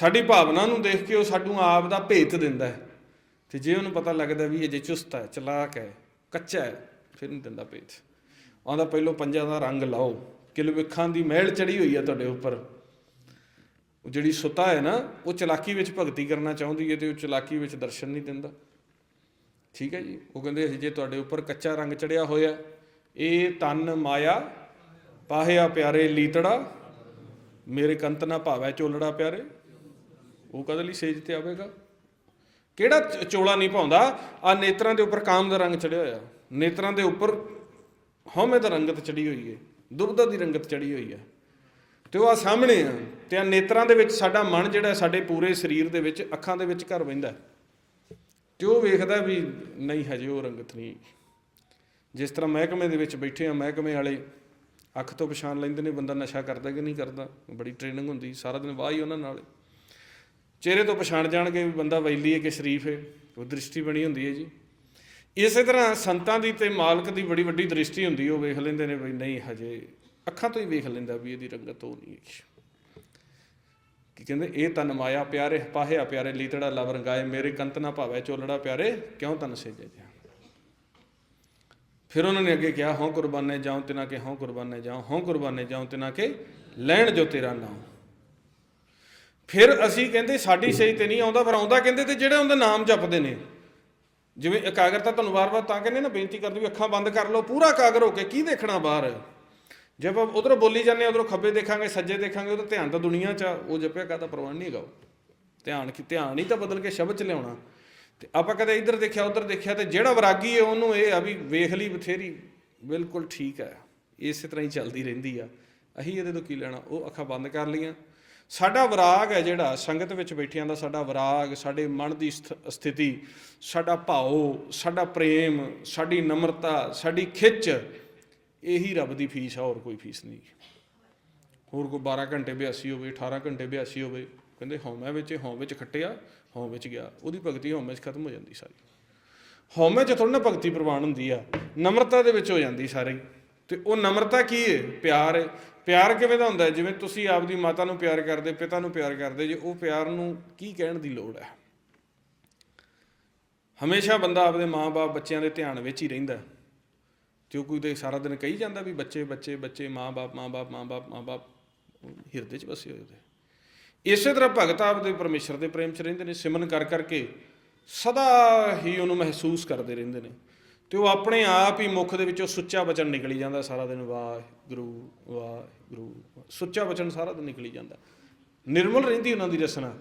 ਸਾਡੀ ਭਾਵਨਾ ਨੂੰ ਦੇਖ ਕੇ ਉਹ ਸਾਨੂੰ ਆਪ ਦਾ ਭੇਤ ਦਿੰਦਾ ਹੈ। ਤੇ ਜੇ ਉਹਨੂੰ ਪਤਾ ਲੱਗਦਾ ਵੀ ਇਹ ਜੇ ਚੁਸਤ ਹੈ, ਚਲਾਕ ਹੈ, ਕੱਚਾ ਹੈ, ਫਿਰ ਨਹੀਂ ਦਿੰਦਾ ਭੇਤ। ਆਉਂਦਾ ਪਹਿਲੋਂ ਪੰਜਾਂ ਦਾ ਰੰਗ ਲਾਓ, ਕਿਲਵਿਖਾਂ ਦੀ ਮਹਿਲ ਚੜੀ ਹੋਈ ਹੈ ਤੁਹਾਡੇ ਉੱਪਰ। ਉਹ ਜਿਹੜੀ ਸੁਤਾ ਹੈ ਨਾ, ਉਹ ਚਲਾਕੀ ਵਿੱਚ ਭਗਤੀ ਕਰਨਾ ਚਾਹੁੰਦੀ ਹੈ ਤੇ ਉਹ ਚਲਾਕੀ ਵਿੱਚ ਦਰਸ਼ਨ ਨਹੀਂ ਦਿੰਦਾ। ਠੀਕ ਹੈ ਜੀ? ਉਹ ਕਹਿੰਦੇ ਅਸੀਂ ਜੇ ਤੁਹਾਡੇ ਉੱਪਰ ਕੱਚਾ ਰੰਗ ਚੜਿਆ ਹੋਇਆ, ਇਹ ਤਨ ਮਾਇਆ, ਪਾਹਿਆ ਪਿਆਰੇ ਲੀਤੜਾ, ਮੇਰੇ ਕੰਤ ਨਾ ਭਾਵੈ ਚੋਲੜਾ ਪਿਆਰੇ। ਉਹ ਕਦੇ ਲਈ ਸੇਜ ਤੇ ਆਵੇਗਾ? ਕਿਹੜਾ ਚ- ਚੋਲਾ ਨਹੀਂ ਪਾਉਂਦਾ? ਆ ਨੇਤਰਾਂ ਦੇ ਉੱਪਰ ਕਾਮ ਦਾ ਰੰਗ ਚੜਿਆ ਹੋਇਆ। ਨੇਤਰਾਂ ਦੇ ਉੱਪਰ ਹਉਮੈ ਦਾ ਰੰਗਤ ਚੜੀ ਹੋਈ ਹੈ ਦੁਬਦਾ ਦੀ ਰੰਗਤ ਚੜੀ ਹੋਈ ਹੈ ਤੇ ਉਹ ਆ ਸਾਹਮਣੇ ਆ, ਤੇ ਆ ਨੇਤਰਾਂ ਦੇ ਵਿੱਚ ਸਾਡਾ ਮਨ ਜਿਹੜਾ ਸਾਡੇ ਪੂਰੇ ਸਰੀਰ ਦੇ ਵਿੱਚ, ਅੱਖਾਂ ਦੇ ਵਿੱਚ ਘਰ ਬੈਂਦਾ ਤੇ ਉਹ ਵੇਖਦਾ ਵੀ ਨਹੀਂ, ਹਜੇ ਉਹ ਰੰਗਤ ਨਹੀਂ ਜਿਸ ਤਰ੍ਹਾਂ ਮਹਿਕਮੇ ਦੇ ਵਿੱਚ ਬੈਠੇ ਆ, ਮਹਿਕਮੇ ਵਾਲੇ ਅੱਖ ਤੋਂ ਪਛਾਣ ਲੈਂਦੇ ਨੇ, ਬੰਦਾ ਨਸ਼ਾ ਕਰਦਾ ਕਿ ਨਹੀਂ ਕਰਦਾ? ਬੜੀ ਟ੍ਰੇਨਿੰਗ ਹੁੰਦੀ, ਸਾਰਾ ਦਿਨ ਵਾਹ ਹੀ ਉਹਨਾਂ ਨਾਲ। ਚਿਹਰੇ ਤੋਂ ਪਛਾਣ ਜਾਣਗੇ ਵੀ ਬੰਦਾ ਵੈਲੀ ਹੈ ਕਿ ਸ਼ਰੀਫ ਹੈ, ਉਹ ਦ੍ਰਿਸ਼ਟੀ ਬਣੀ ਹੁੰਦੀ ਹੈ ਜੀ। ਇਸੇ ਤਰ੍ਹਾਂ ਸੰਤਾਂ ਦੀ ਤੇ ਮਾਲਕ ਦੀ ਬੜੀ ਵੱਡੀ ਦ੍ਰਿਸ਼ਟੀ ਹੁੰਦੀ ਉਹ ਵੇਖ ਲੈਂਦੇ ਨੇ ਵੀ ਨਹੀਂ, ਹਜੇ ਅੱਖਾਂ ਤੋਂ ਹੀ ਵੇਖ ਲੈਂਦਾ ਵੀ ਇਹਦੀ ਰੰਗਤ ਉਹ ਨਹੀਂ ਹੈ ਕੀ ਕਹਿੰਦੇ, ਇਹ ਤਨ ਮਾਇਆ ਪਿਆਰੇ, ਪਾਹਿਆ ਪਿਆਰੇ, ਲੀਤੜਾ ਲਵ ਰੰਗਾਏ, ਮੇਰੇ ਕੰਤ ਨਾ ਭਾਵੈ ਚੋਲੜਾ ਪਿਆਰੇ, ਕਿਉਂ ਤਨ ਸੇਜੇ ਜਾ? ਫਿਰ ਉਹਨਾਂ ਨੇ ਅੱਗੇ ਕਿਹਾ, ਹਉ ਕੁਰਬਾਨੇ ਜਾਉ ਤਿਨਾ ਕੇ, ਹਉ ਕੁਰਬਾਨੇ ਜਾਉ, ਹਉ ਕੁਰਬਾਨੇ ਜਾਉ ਤਿਨਾ ਕੇ, ਲੈਣ ਜੋ ਤੇਰਾ ਨਾਮ ਫਿਰ ਅਸੀਂ ਕਹਿੰਦੇ ਸਾਡੀ ਸਹੀ ਤੇ ਨਹੀਂ ਆਉਂਦਾ ਫਿਰ ਆਉਂਦਾ ਕਹਿੰਦੇ ਤੇ ਜਿਹੜੇ ਉਹਦਾ ਨਾਮ ਜਪਦੇ ਨੇ। ਜਿਵੇਂ ਇਕਾਗਰਤਾ ਤੁਹਾਨੂੰ ਵਾਰ-ਵਾਰ ਤਾਂ ਕਹਿੰਦੇ ਨਾ ਬੇਨਤੀ ਕਰਦੇ ਵੀ ਅੱਖਾਂ ਬੰਦ ਕਰ ਲਓ ਪੂਰਾ ਇਕਾਗਰ ਹੋ ਕੇ ਕੀ ਦੇਖਣਾ ਬਾਹਰ? ਜੇ ਆਪਾਂ ਉਧਰੋਂ ਬੋਲੀ ਜਾਂਦੇ ਉਧਰੋਂ ਖੱਬੇ ਦੇਖਾਂਗੇ ਸੱਜੇ ਦੇਖਾਂਗੇ ਉਹਦਾ ਧਿਆਨ ਤਾਂ ਦੁਨੀਆ 'ਚ ਆ, ਉਹ ਜਪਿਆ ਕਾਹਦਾ ਪ੍ਰਵਾਨ ਨਹੀਂ ਹੈਗਾ ਉਹ। ਧਿਆਨ ਕੀ ਧਿਆਨ ਹੀ ਤਾਂ ਬਦਲ ਕੇ ਸ਼ਬਦ 'ਚ ਲਿਆਉਣਾ। ਤੇ ਆਪਾਂ ਕਦੇ ਇੱਧਰ ਦੇਖਿਆ ਉੱਧਰ ਦੇਖਿਆ ਤੇ ਜਿਹੜਾ ਵਰਾਗੀ ਹੈ ਉਹਨੂੰ ਇਹ ਆ ਵੀ ਵੇਖ ਲਈ ਬਥੇਰੀ ਬਿਲਕੁਲ ਠੀਕ ਹੈ। ਇਸੇ ਤਰ੍ਹਾਂ ਹੀ ਚੱਲਦੀ ਰਹਿੰਦੀ ਆ। ਅਸੀਂ ਇਹਦੇ ਤੋਂ ਕੀ ਲੈਣਾ? ਉਹ ਅੱਖਾਂ ਬੰਦ ਕਰ ਲਈਆਂ। ਸਾਡਾ ਵਿਰਾਗ ਹੈ ਜਿਹੜਾ, ਸੰਗਤ ਵਿੱਚ ਬੈਠਿਆਂ ਦਾ ਸਾਡਾ ਵਿਰਾਗ, ਸਾਡੇ ਮਨ ਦੀ ਸਥ- ਸਥਿਤੀ, ਸਾਡਾ ਭਾਉ, ਸਾਡਾ ਪ੍ਰੇਮ, ਸਾਡੀ ਨਮਰਤਾ, ਸਾਡੀ ਖਿੱਚ, ਇਹੀ ਰੱਬ ਦੀ ਫੀਸ ਆ, ਹੋਰ ਕੋਈ ਫੀਸ ਨਹੀਂ। ਹੋਰ ਕੋਈ 12 ਘੰਟੇ ਬਿਆਸੀ ਹੋਵੇ 18 ਘੰਟੇ ਬਿਆਸੀ ਹੋਵੇ, ਕਹਿੰਦੇ ਹਉਮੈ ਵਿੱਚ, ਹਉ ਵਿੱਚ ਖੱਟਿਆ, ਹਉ ਵਿੱਚ ਗਿਆ। ਉਹਦੀ ਭਗਤੀ ਹਉਮੈ 'ਚ ਖਤਮ ਹੋ ਜਾਂਦੀ ਸਾਰੀ। ਹਉਮੈ 'ਚ ਥੋੜਾ ਨਾ ਭਗਤੀ ਪ੍ਰਵਾਨ ਹੁੰਦੀ ਆ, ਨਮਰਤਾ ਦੇ ਵਿੱਚ ਹੋ ਜਾਂਦੀ ਸਾਰੀ। ਤੇ ਉਹ ਨਮਰਤਾ ਕੀ ਹੈ ਪਿਆਰ ਹੈ ਪਿਆਰ ਕਿਵੇਂ ਦਾ ਹੁੰਦਾ ਜਿਵੇਂ ਤੁਸੀਂ ਆਪਦੀ ਮਾਤਾ ਨੂੰ ਪਿਆਰ ਕਰਦੇ, ਪਿਤਾ ਨੂੰ ਪਿਆਰ ਕਰਦੇ, ਜੇ ਉਹ ਪਿਆਰ ਨੂੰ ਕੀ ਕਹਿਣ ਦੀ ਲੋੜ ਹੈ? ਹਮੇਸ਼ਾ ਬੰਦਾ ਆਪਦੇ ਮਾਂ-ਬਾਪ, ਬੱਚਿਆਂ ਦੇ ਧਿਆਨ ਵਿੱਚ ਹੀ ਰਹਿੰਦਾ ਹੈ। ਕੋਈ ਤੇ ਸਾਰਾ ਦਿਨ ਕਹੀ ਜਾਂਦਾ ਵੀ ਬੱਚੇ ਬੱਚੇ ਬੱਚੇ, ਮਾਂ-ਬਾਪ ਮਾਂ-ਬਾਪ ਮਾਂ-ਬਾਪ ਮਾਂ-ਬਾਪ ਹਿਰਦੇ 'ਚ ਵਸੇ ਹੋਏ ਉਹਦੇ ਇਸੇ ਤਰ੍ਹਾਂ ਭਗਤ ਆਪਦੇ ਪਰਮੇਸ਼ਰ ਦੇ ਪ੍ਰੇਮ 'ਚ ਰਹਿੰਦੇ ਨੇ, ਸਿਮਰਨ ਕਰ ਕਰਕੇ ਸਦਾ ਹੀ ਉਹਨੂੰ ਮਹਿਸੂਸ ਕਰਦੇ ਰਹਿੰਦੇ ਨੇ। ਤੇ ਉਹ ਆਪਣੇ ਆਪ ਹੀ ਮੁਖ ਦੇ ਵਿੱਚੋਂ ਸੁੱਚਾ ਬਚਨ ਨਿਕਲੀ ਜਾਂਦਾ ਸਾਰਾ ਦਿਨ, ਵਾਹਿਗੁਰੂ ਵਾਹਿਗੁਰੂ। ਸੁੱਚਾ ਬਚਨ ਸਾਰਾ ਦਿਨ ਨਿਕਲੀ ਜਾਂਦਾ। ਨਿਰਮਲ ਰਹਿੰਦੀ ਉਹਨਾਂ ਦੀ ਰਸਨਾ।